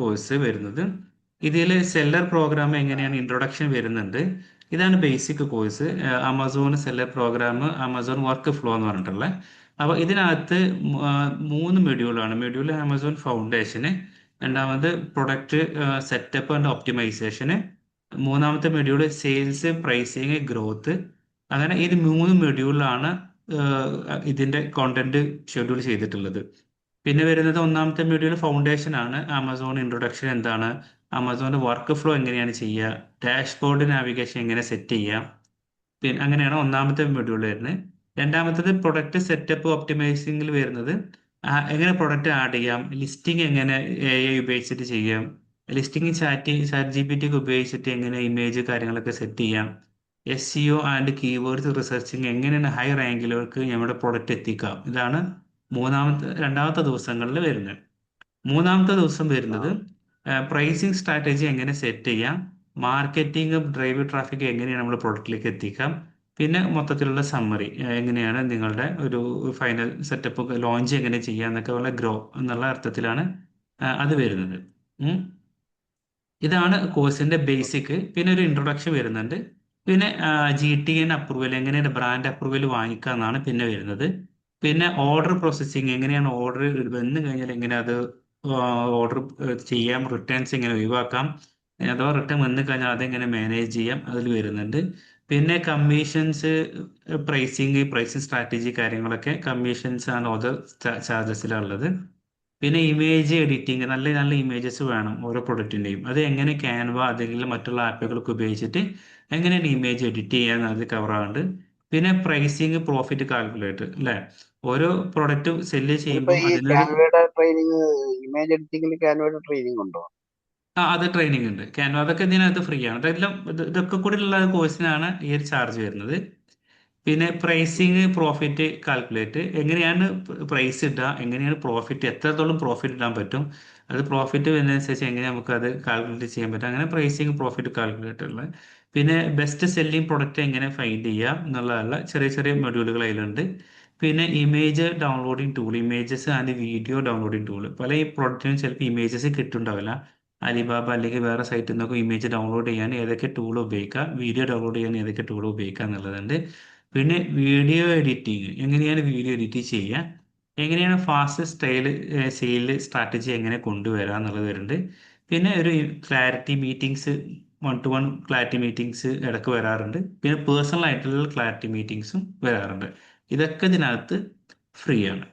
Course വരുന്നത്. ഇതിൽ seller programme എങ്ങനെയാണ് ഇൻട്രൊഡക്ഷൻ വരുന്നുണ്ട് ഇതാണ് basic course Amazon seller program Amazon workflow എന്ന് പറഞ്ഞിട്ടുള്ള. അപ്പോൾ ഇതിനകത്ത് മൂന്ന് മെഡ്യൂളാണ് മെഡ്യൂൾ ആമസോൺ ഫൗണ്ടേഷന് രണ്ടാമത് പ്രൊഡക്റ്റ് സെറ്റപ്പ് ആൻഡ് ഒപ്റ്റിമൈസേഷന് മൂന്നാമത്തെ മെഡ്യൂൾ സെയിൽസ് പ്രൈസിങ് ഗ്രോത്ത് അങ്ങനെ ഇത് മൂന്ന് മെഡ്യൂളിലാണ് ഇതിന്റെ കോണ്ടന്റ് ഷെഡ്യൂൾ ചെയ്തിട്ടുള്ളത്. പിന്നെ വരുന്നത് ഒന്നാമത്തെ മെഡ്യൂൾ ഫൗണ്ടേഷൻ ആണ്. ആമസോൺ ഇൻട്രൊഡക്ഷൻ എന്താണ്? ആമസോണിന്റെ വർക്ക് ഫ്ലോ എങ്ങനെയാണ് ചെയ്യുക? ഡാഷ്ബോർഡ് നാവിഗേഷൻ എങ്ങനെ സെറ്റ് ചെയ്യാം? പിന്നെ അങ്ങനെയാണ് ഒന്നാമത്തെ മൊഡ്യൂൾ വരുന്നത്. രണ്ടാമത്തത് പ്രൊഡക്റ്റ് സെറ്റപ്പ് ഒപ്റ്റിമൈസിംഗിൽ വരുന്നത്. എങ്ങനെ പ്രൊഡക്റ്റ് ആഡ് ചെയ്യാം? ലിസ്റ്റിംഗ് എങ്ങനെ എ ഐ ഉപയോഗിച്ചിട്ട് ചെയ്യാം? Listing chat chat G P T ഒക്കെ ഉപയോഗിച്ചിട്ട് എങ്ങനെ ഇമേജ് കാര്യങ്ങളൊക്കെ സെറ്റ് ചെയ്യാം? S C O and keywords researching എങ്ങനെയാണ് ഹൈ റാങ്കിലേക്ക് നമ്മുടെ പ്രൊഡക്റ്റ് എത്തിക്കാം ഇതാണ് മൂന്നാമത്തെ രണ്ടാമത്തെ ദിവസങ്ങളിൽ വരുന്നത്. മൂന്നാമത്തെ ദിവസം വരുന്നത് പ്രൈസിങ് സ്ട്രാറ്റജി എങ്ങനെ സെറ്റ് ചെയ്യാം മാർക്കറ്റിംഗും ഡ്രൈവ് ട്രാഫിക് എങ്ങനെയാണ് നമ്മൾ പ്രൊഡക്റ്റിലേക്ക് എത്തിക്കാം പിന്നെ മൊത്തത്തിലുള്ള സമ്മറി എങ്ങനെയാണ് നിങ്ങളുടെ ഒരു ഫൈനൽ സെറ്റപ്പ് ലോഞ്ച് എങ്ങനെ ചെയ്യാം എന്നൊക്കെ ഉള്ള ഗ്രോ എന്നുള്ള അർത്ഥത്തിലാണ് അത് വരുന്നത്. ഇതാണ് കോഴ്സിന്റെ ബേസിക് പിന്നെ ഒരു ഇൻട്രൊഡക്ഷൻ വരുന്നുണ്ട്. പിന്നെ ജി ടി എൻ അപ്രൂവൽ എങ്ങനെയാണ് ബ്രാൻഡ് അപ്രൂവൽ വാങ്ങിക്കുക എന്നാണ് പിന്നെ വരുന്നത്. പിന്നെ ഓർഡർ പ്രോസസ്സിങ് എങ്ങനെയാണ് ഓർഡർ വന്നു കഴിഞ്ഞാൽ എങ്ങനെ അത് ഓർഡർ ചെയ്യാം റിട്ടേൺസ് എങ്ങനെ ഒഴിവാക്കാം അഥവാ റിട്ടേൺ വന്നു കഴിഞ്ഞാൽ അതെങ്ങനെ മാനേജ് ചെയ്യാം അതിൽ വരുന്നുണ്ട്. പിന്നെ കമ്മീഷൻസ് പ്രൈസിങ് പ്രൈസിങ് സ്ട്രാറ്റജി കാര്യങ്ങളൊക്കെ കമ്മീഷൻസ് ആണ് ഓരോ ചാർജസിലുള്ളത് പിന്നെ ഇമേജ് എഡിറ്റിംഗ് നല്ല നല്ല ഇമേജസ് വേണം ഓരോ പ്രൊഡക്റ്റിന്റെയും അത് എങ്ങനെ ക്യാൻവ അല്ലെങ്കിൽ മറ്റുള്ള ആപ്പുകളൊക്കെ ഉപയോഗിച്ചിട്ട് എങ്ങനെയാണ് ഇമേജ് എഡിറ്റ് ചെയ്യാൻ അത് ആവുന്നുണ്ട് പിന്നെ പ്രൈസിങ് പ്രോഫിറ്റ് കാൽക്കുലേറ്റർ അല്ലെ ഓരോ പ്രൊഡക്റ്റ് സെല്ല് ചെയ്യുമ്പോൾ ട്രെയിനിങ് ഇമേജ് എഡിറ്റിംഗിൽ ക്യാൻവയുടെ ട്രെയിനിങ് ഉണ്ടോ? ആ അത് ട്രെയിനിങ് ഉണ്ട്. ക്യാൻവ അതൊക്കെ ഇതിനകത്ത് ഫ്രീ ആണ്. ഇതെല്ലാം ഇത് ഇതൊക്കെ കൂടി ഉള്ള കോഴ്സിനാണ് ഈ ഒരു ചാർജ് വരുന്നത്. പിന്നെ പ്രൈസിങ് പ്രോഫിറ്റ് കാൽക്കുലേറ്റ് എങ്ങനെയാണ് പ്രൈസ് ഇടുക? എങ്ങനെയാണ് പ്രോഫിറ്റ് എത്രത്തോളം പ്രോഫിറ്റ് ഇടാൻ പറ്റും? അത് പ്രോഫിറ്റ് വരുന്നതനുസരിച്ച് എങ്ങനെ നമുക്ക് അത് കാൽക്കുലേറ്റ് ചെയ്യാൻ പറ്റും അങ്ങനെ പ്രൈസിങ് പ്രോഫിറ്റ് കാൽക്കുലേറ്റ് ഉള്ളത് പിന്നെ ബെസ്റ്റ് സെല്ലിംഗ് പ്രൊഡക്റ്റ് എങ്ങനെ ഫൈൻഡ് ചെയ്യുക എന്നുള്ളതല്ല ചെറിയ ചെറിയ മൊഡ്യൂളുകൾ അതിലുണ്ട്. പിന്നെ image downloading tool images and video downloading tool പല ഈ പ്രൊഡക്റ്റിനും ചിലപ്പോൾ ഇമേജസ് കിട്ടുന്നുണ്ടാവില്ല. അലിബാബ അല്ലെങ്കിൽ വേറെ സൈറ്റിൽ നിന്നൊക്കെ ഇമേജ് ഡൗൺലോഡ് ചെയ്യാൻ ഏതൊക്കെ ടൂൾ ഉപയോഗിക്കുക വീഡിയോ ഡൗൺലോഡ് ചെയ്യാൻ ഏതൊക്കെ ടൂൾ ഉപയോഗിക്കുക എന്നുള്ളതുണ്ട്. പിന്നെ വീഡിയോ എഡിറ്റിംഗ് എങ്ങനെയാണ് വീഡിയോ എഡിറ്റ് ചെയ്യുക എങ്ങനെയാണ് ഫാസ്റ്റ് സ്റ്റൈൽ സെയിൽ സ്ട്രാറ്റജി എങ്ങനെ കൊണ്ടുവരാം എന്നുള്ളത് വരുന്നുണ്ട്. പിന്നെ ഒരു clarity meetings one to one clarity meetings ഇടയ്ക്ക് വരാറുണ്ട്. പിന്നെ പേഴ്സണൽ ആയിട്ടുള്ള ക്ലാരിറ്റി മീറ്റിംഗ്സും വരാറുണ്ട്. ഇതൊക്കെ ഇതിനകത്ത് ഫ്രീ ആണ്.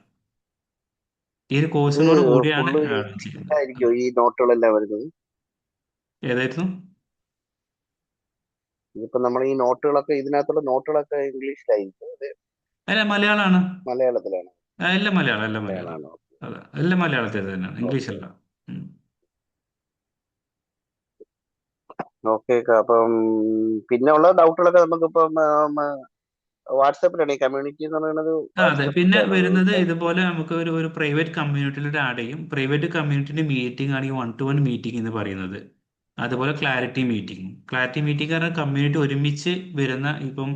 ഈ ഒരു കോഴ്സിനോട് കൂടിയാണ് ഏതായിരുന്നു? ഇതിപ്പോ നമ്മൾ ഈ നോട്ടുകളൊക്കെ ഇതിനകത്തുള്ള നോട്ടുകളൊക്കെ ഇംഗ്ലീഷിലായിരിക്കും അത് അല്ല മലയാളമാണ് മലയാളത്തിലാണ്. എല്ലാം മലയാളം എല്ലാം മലയാളം. മലയാളമാണോ അതെ എല്ലാം മലയാളത്തിൽ തന്നെയാണ് ഇംഗ്ലീഷ് ഓക്കെ അപ്പം പിന്നെ ഉള്ള ഡൗട്ടുകളൊക്കെ നമുക്കിപ്പം വാട്സാപ്പിലാണ് ഈ കമ്മ്യൂണിറ്റി എന്ന് പറയുന്നത് അതെ പിന്നെ വരുന്നത് ഇതുപോലെ നമുക്ക് ഒരു ഒരു പ്രൈവറ്റ് കമ്മ്യൂണിറ്റിയിലൂടെ ആഡ് ചെയ്യും പ്രൈവറ്റ് കമ്മ്യൂണിറ്റിന്റെ മീറ്റിംഗ് ആണെങ്കിൽ വൺ ടു വൺ മീറ്റിംഗ് എന്ന് പറയുന്നത്. അതുപോലെ ക്ലാരിറ്റി മീറ്റിംഗ് ക്ലാരിറ്റി മീറ്റിംഗ് കാരണം കമ്മ്യൂണിറ്റി ഒരുമിച്ച് വരുന്ന ഇപ്പം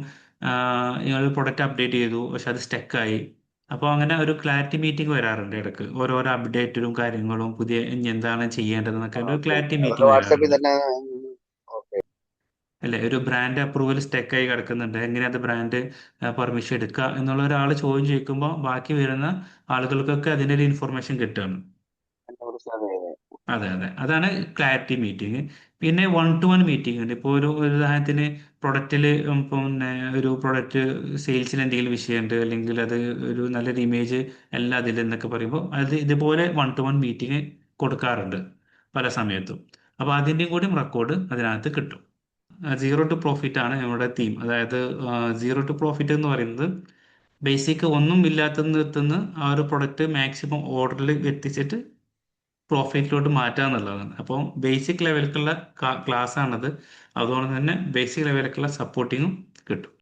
നിങ്ങൾ പ്രൊഡക്റ്റ് അപ്ഡേറ്റ് ചെയ്തു പക്ഷെ അത് സ്റ്റക്കായി അപ്പോൾ അങ്ങനെ ഒരു ക്ലാരിറ്റി മീറ്റിംഗ് വരാറുണ്ട് ഇടയ്ക്ക് ഓരോരോ അപ്ഡേറ്റും കാര്യങ്ങളും പുതിയ എന്താണ് ചെയ്യേണ്ടതെന്നൊക്കെ ഒരു ക്ലാരിറ്റി മീറ്റിംഗ് അല്ലെ? ഒരു ബ്രാൻഡ് അപ്രൂവൽ സ്റ്റെക്കായി കിടക്കുന്നുണ്ട്. എങ്ങനെ അത് ബ്രാൻഡ് പെർമിഷൻ എടുക്കുക എന്നുള്ള ഒരാൾ ചോദ്യം ചോദിക്കുമ്പോൾ ബാക്കി വരുന്ന ആളുകൾക്കൊക്കെ അതിന്റെ ഒരു ഇൻഫർമേഷൻ കിട്ടുകയാണ് അതെ അതെ. അതാണ് ക്ലാരിറ്റി മീറ്റിംഗ് പിന്നെ വൺ ടു വൺ മീറ്റിംഗ് ഉണ്ട്. ഇപ്പോൾ ഒരു ഉദാഹരണത്തിന് പ്രൊഡക്റ്റിൽ പിന്നെ ഒരു പ്രൊഡക്റ്റ് സെയിൽസിൽ എന്തെങ്കിലും വിഷയമുണ്ട് അല്ലെങ്കിൽ അത് ഒരു നല്ലൊരു ഇമേജ് അല്ല അതിൽ എന്നൊക്കെ പറയുമ്പോൾ അത് ഇതുപോലെ വൺ ടു വൺ മീറ്റിംഗ് കൊടുക്കാറുണ്ട് പല സമയത്തും. അപ്പോൾ അതിന്റെയും കൂടി റെക്കോർഡ് അതിനകത്ത് കിട്ടും. സീറോ ടു പ്രോഫിറ്റ് ആണ് നമ്മുടെ തീം അതായത് സീറോ ടു പ്രോഫിറ്റ് എന്ന് പറയുന്നത് ബേസിക് ഒന്നും ഇല്ലാത്തതിന് ആ ഒരു പ്രൊഡക്റ്റ് മാക്സിമം ഓർഡറിൽ എത്തിച്ചിട്ട് പ്രോഫിറ്റിലോട്ട് മാറ്റുക എന്നുള്ളതാണ് അപ്പം ബേസിക് ലെവലിലേക്കുള്ള ക്ലാസ് ആണത്. അതുകൊണ്ട് തന്നെ ബേസിക് ലെവലിലേക്കുള്ള സപ്പോർട്ടിങ്ങും കിട്ടും.